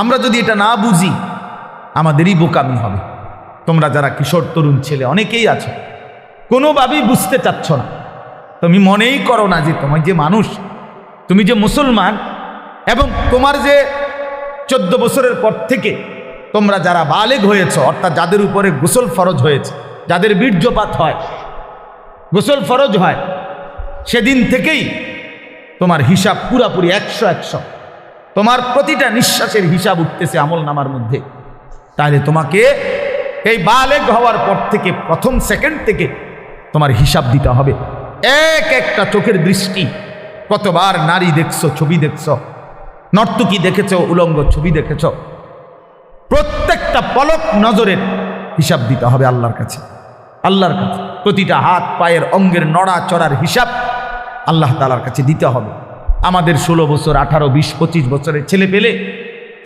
আমরা যদি এটা না বুঝি, আমাদেরই বোকামি হবে। তোমরা যারা কিশোর, তরুণ ছেলে, অনেকেই আছো কোনোভাবেই বুঝতে চাচ্ছ না। তুমি মনেই করো না যে তোমার যে মানুষ, তুমি যে মুসলমান, এবং তোমার যে চোদ্দ বছরের পর থেকে তোমরা যারা বালেগ হয়েছ, অর্থাৎ যাদের উপরে গোসল ফরজ হয়েছে, যাদের বীর্যপাত হয়, গোসল ফরজ হয়, সেদিন থেকেই তোমার হিসাব পুরাপুরি একশো একশো। তোমার প্রতিটা নিঃশ্বাসের হিসাব উঠতেছে আমল নামার মধ্যে। তাহলে তোমাকে এই বালেগ হওয়ার পর থেকে, প্রথম সেকেন্ড থেকে তোমার হিসাব দিতে হবে। এক একটা চোখের দৃষ্টি। কতবার নারী দেখছ, ছবি দেখছ, নর্তকী দেখেছ, উলঙ্গ ছবি দেখেছ। প্রত্যেকটা পলক নজরের হিসাব দিতে হবে আল্লাহর কাছে। আল্লাহর কাছে। প্রতিটা হাত, পায়ের অঙ্গের নড়া চড়ার হিসাব আল্লাহ তালার কাছে দিতে হবে। আমাদের ষোলো বছর, আঠারো, বিশ, পঁচিশ বছরের ছেলে পেলে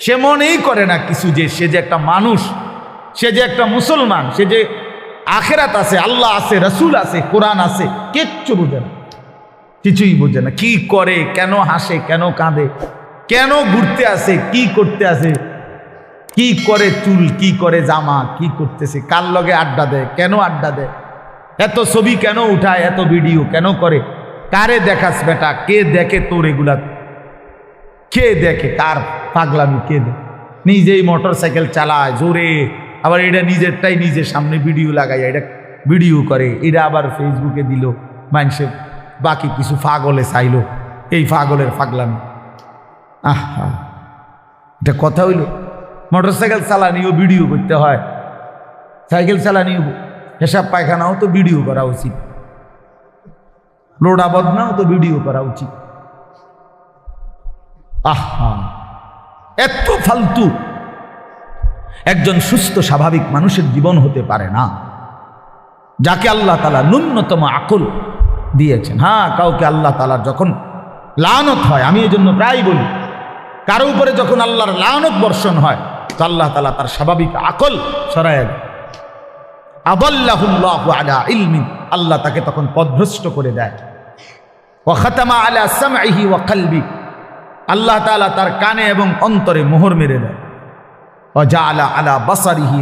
সে মনেই করে না কিছু যে সে যে একটা মানুষ, সে যে একটা মুসলমান, সে যে আখেরাত আছে, আল্লাহ আছে, রসুল আছে, কোরআন আছে, কিচ্ছু বোঝে না। কিছুই বোঝে না, কি করে, কেন হাসে, কেন কাঁদে, কেন ঘুরতে আসে, কি করতে আসে, কি করে চুল, কি করে জামা, কি করতেছে, কার লগে আড্ডা দেয়, কেন আড্ডা দেয়, এত ছবি কেন উঠায়, এত ভিডিও কেন করে? কারে দেখাস বেটা? কে দেখে তোর এগুলা? কে দেখে? কার পাগলামি? কে দেখে নিজেই মোটর সাইকেল চালায়, জোরে। আবার এটা নিজেরটাই নিজের সামনে ভিডিও লাগাই এটা ভিডিও করে। এটা আবার ফেসবুকে দিল। মানুষের বাকি কিছু ফাগলে চাইলো। এই ফাগলের ফাগলামি আহা। এটা কথা হইল। মোটর সাইকেল চালানিও ভিডিও করতে হয়। সাইকেল চালানিও হেসাব পায়খানাও তো ভিডিও করা উচিত। লোডা বদনাও তো ভিডিও করা উচিত। আহা, এত ফালতু। একজন সুস্থ, স্বাভাবিক মানুষের জীবন হতে পারে না। যাকে আল্লাহ তালা ন্যূনতম আকল দিয়েছেন। হ্যাঁ কাউকে আল্লাহ তালার যখন লানত হয়, আমি এই জন্য প্রায় বলি, কারও উপরে যখন আল্লাহর লানত বর্ষণ হয়, তো আল্লাহ তালা তার স্বাভাবিক আকল সরায় আবাল্লাহুল্লাহু আলা ইলমিন, আল্লাহ তাকে তখন পদভ্রষ্ট করে দেয়। ওয়া খাতামা আলা সামঈহি ওয়া কলবি। আল্লাহ তার কানে এবং অন্তরে মোহর মেরে দেয় ওয়া জাআলা আলা বাসারিহি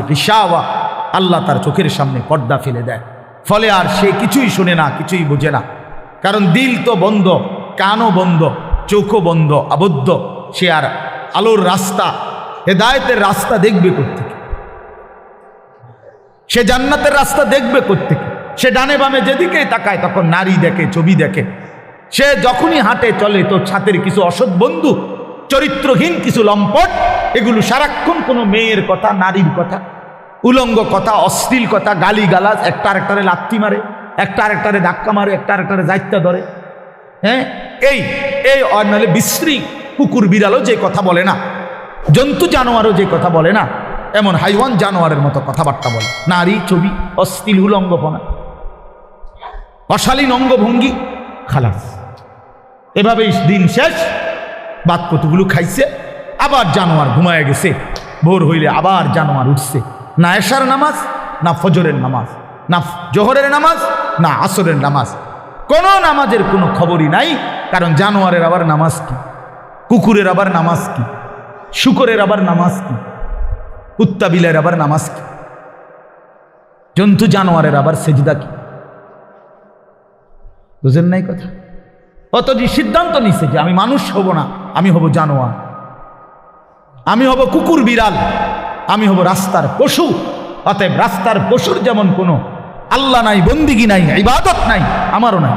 আল্লাহ তার চোখের সামনে পর্দা ফেলে দেয়। ফলে আর সে কিছুই শুনে না, কিছুই বোঝে না। কারণ দিল তো বন্ধ, কানও বন্ধ, চোখও বন্ধ, আবদ্ধ। সে আর আলোর রাস্তা, হেদায়েতের রাস্তা দেখবে কোত্থেকে? সে জান্নাতের রাস্তা দেখবে কোত্থেকে? সে ডানে বামে যেদিকেই তাকায়, তখন নারী দেখে, ছবি দেখে। সে যখনই হাঁটে চলে তো ছাতের কিছু অসৎ বন্ধু, চরিত্রহীন কিছু লম্পট, এগুলো সারাক্ষণ কোনো মেয়ের কথা, নারীর কথা, উলঙ্গ কথা, অশ্লীল কথা গালি গালাজ একটা আরেকটারে লাথি মারে, একটা আরেকটারে ধাক্কা মারে, একটা আরেকটারে দায়িত্ব ধরে। হ্যাঁ? এই এই নাহলে বিশ্রী কুকুর বিড়ালও যে কথা বলে না, জন্তু জানোয়ারও যে কথা বলে না, এমন হাইওয়ান জানোয়ারের মতো কথাবার্তা বলে। নারী, ছবি, অশ্লীল, উলঙ্গপনা, অশালীন অঙ্গভঙ্গি, খালাস। এভাবেই দিন শেষ। বাদ কতগুলো খাইছে, আবার জানোয়ার ঘুমায় গেছে। ভোর হইলে আবার জানোয়ার উঠছে। না এশার নামাজ, না ফজরের নামাজ, না জোহরের নামাজ, না আসরের নামাজ। কোনো নামাজের কোনো খবরই নাই, কারণ জানোয়ারের আবার নামাজ কি? কুকুরের আবার নামাজ কি? শুকরের আবার নামাজ কি? কুত্তা বিলের আবার নামাজ কি? জন্তু জানোয়ারের আবার সেজদা কি? বুঝেন নাই কথা? অত সিদ্ধান্ত নিছে যে আমি মানুষ হব না, আমি হব জানোয়ার। আমি হব কুকুর বিড়াল, আমি হব রাস্তার পশু। অতএব রাস্তার পশুর যেমন কোনো আল্লাহ নাই, বন্দিগি নাই, ইবাদত নাই, আমারও নাই।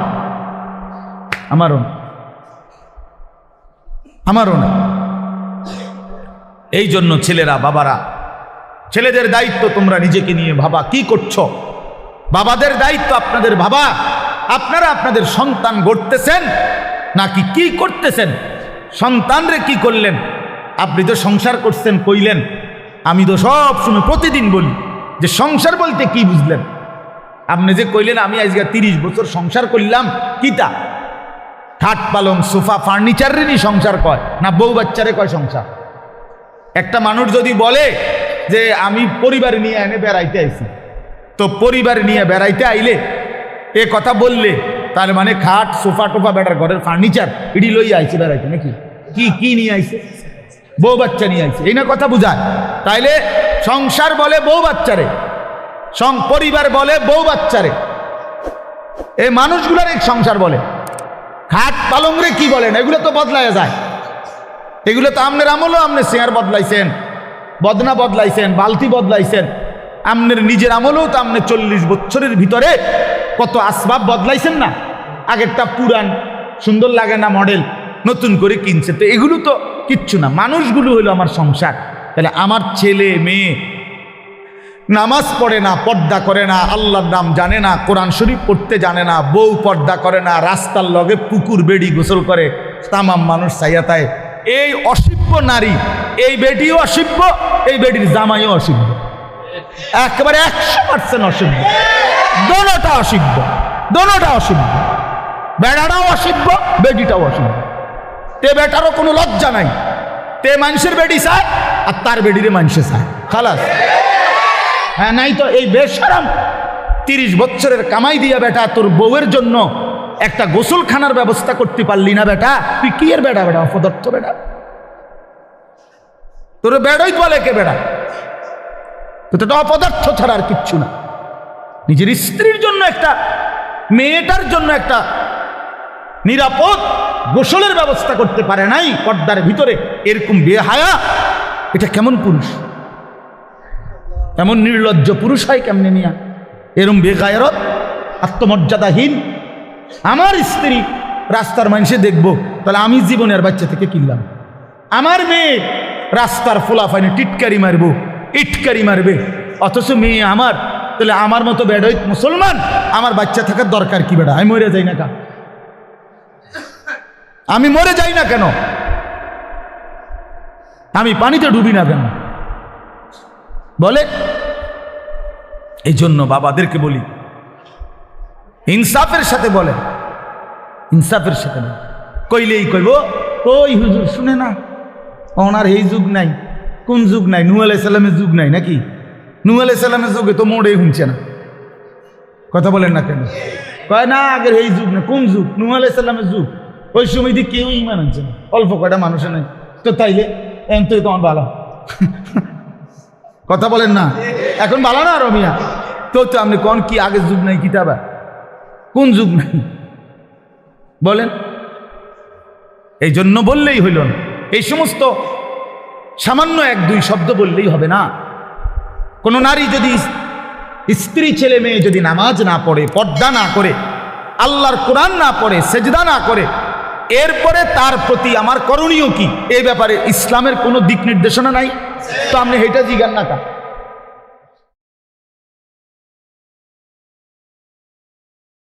আমারও না আমারও নাই। এই জন্য ছেলেরা, বাবারা, ছেলেদের দায়িত্ব তোমরা নিজেকে নিয়ে ভাবা। কি করছ? বাবাদের দায়িত্ব আপনাদের ভাবা। আপনারা আপনাদের সন্তান গড়তেছেন নাকি কি করতেছেন? সন্তানরে কি করলেন? আপনি তো সংসার করছেন, কইলেন। আমি তো সব সময় প্রতিদিন বলি যে সংসার বলতে কি বুঝলেন? আপনি যে কইলেন, আমি আজকে তিরিশ বছর সংসার করলাম কিতা খাট পালং, সোফা, ফার্নিচারেরই সংসার কয়? না বউ বাচ্চারে কয় সংসার? একটা মানুষ যদি বলে যে আমি পরিবার নিয়ে এনে বেড়াইতে আইছি, তো পরিবার নিয়ে বেড়াইতে আইলে এ কথা বললে, তার মানে খাট, সোফা টোফা বেটার, ঘরের ফার্নিচার এটি লই আইছে বেড়াইতে নাকি? কি কি নিয়ে আইছে? বউ বাচ্চা নিয়ে আইছে। এই না কথা বুঝায়। তাইলে সংসার বলে বউ বাচ্চারে, সং পরিবার বলে বউ বাচ্চারে। এই মানুষগুলার এক সংসার বলে। খাট পালংরে কি বলেন? এগুলো তো বদলায় যায়। এগুলো তো আমনের আমলও আপনি চেয়ার বদলাইছেন। বদনা বদলাইছেন, বালতি বদলাইছেন। আমনের নিজের আমলেও তো আপনি চল্লিশ বছরের ভিতরে কত আসবাব বদলাইছেন না? আগেরটা পুরান, সুন্দর লাগে না মডেল নতুন করে কিনছে। তো এগুলো তো কিচ্ছু না। মানুষগুলো হলো আমার সংসার। তাহলে আমার ছেলে, মেয়ে, নামাজ পড়ে না, পর্দা করে না, আল্লাহর নাম জানে না, কোরআন শরীফ পড়তে জানে না, বউ পর্দা করে না, রাস্তার লগে পুকুর, বেড়ি গোসল করে, তামাম মানুষ চাইয়াতায় এই অসিব্য নারী, এই বেটিও অসিব্য এই বেটির জামাইও অসিব্য একেবারে একশো পার্সেন্ট অসিব্য দোনোটা অসিব্য দোনোটা অসিব্য বেড়াটাও অসিব্য বেডিটাও অসিব্য তে বেটারও কোনো লজ্জা নাই। তে মানুষের বেডি চায় আর তার বেডিরে মানুষে চায়। খালাস। হ্যাঁ নাই তো এই বেশারাম তিরিশ বছরের কামাই দিয়া বেটা, তোর বউয়ের জন্য একটা গোসলখানার ব্যবস্থা করতে পারলি না বেটা। তুই কি এর বেটা বেটা? অপদার্থ বেটা। তোর বেড়ই বলে কে তো এটা অপদার্থ ছাড়া আর কিচ্ছু না। নিজের স্ত্রীর জন্য একটা, মেয়েটার জন্য একটা নিরাপদ গোসলের ব্যবস্থা করতে পারে নাই পর্দার ভিতরে। এরকম বেহায়া, এটা কেমন পুরুষ? এমন নির্লজ্জ পুরুষ হয় কেমনে নিয়া? এরম বেগায়রত, আত্মমর্যাদাহীন। আমার স্ত্রী রাস্তার মানুষে দেখব, তাহলে আমি জীবনের বাচ্চা থেকে কিনলাম। আমার মেয়ে রাস্তার ফোলাফাইনে টিটকারি মারবো। ইটকারি মারবে। অথচ মেয়ে আমার, তাহলে আমার মতো বেডই মুসলমান, আমার বাচ্চা থাকার দরকার কি বেড়া আমি মরে যাই না কা আমি মরে যাই না কেন? আমি পানিতে ডুবি না কেন? বলে এই জন্য বাবাদেরকে বলি, ইনসাফের সাথে বলে, ইনসাফের সাথে কইলেই কইব, ওই হুজুর, শুনে না, ওনার এই যুগ নাই। কোন যুগ নাই? নু আলাইসাল্লামের যুগ নাই নাকি? নু আলাইসাল্লামের যুগে তো মোড়েই শুনছে না। কথা বলেন না কেন? কয় না, আগের এই যুগ না, কোন যুগ? নু আলাইসাল্লামের যুগ। ওই সময় দিয়ে কেউ ইমান আনছে না। অল্প কয়টা মানুষের নাই। তো তাইলে, এম তো তখন ভালো কথা বলেন না। এখন ভালো না রমিয়া তো তো আপনি কোন কি আগের যুগ নাই কিতাবা? কোন যুগ নাই? বলেন। এই জন্য বললেই হইল এই সমস্ত সামান্য এক দুই শব্দ বললেই হবে না। কোনো নারী যদি স্ত্রী ছেলে মেয়ে যদি নামাজ না পড়ে, পর্দা না করে, আল্লাহর কোরআন না পড়ে, সেজদা না করে, এরপরে তার প্রতি আমার করণীয় কি? এ ব্যাপারে ইসলামের কোনো দিক নির্দেশনা নাই। তো আপনি হেটা জিগান না কা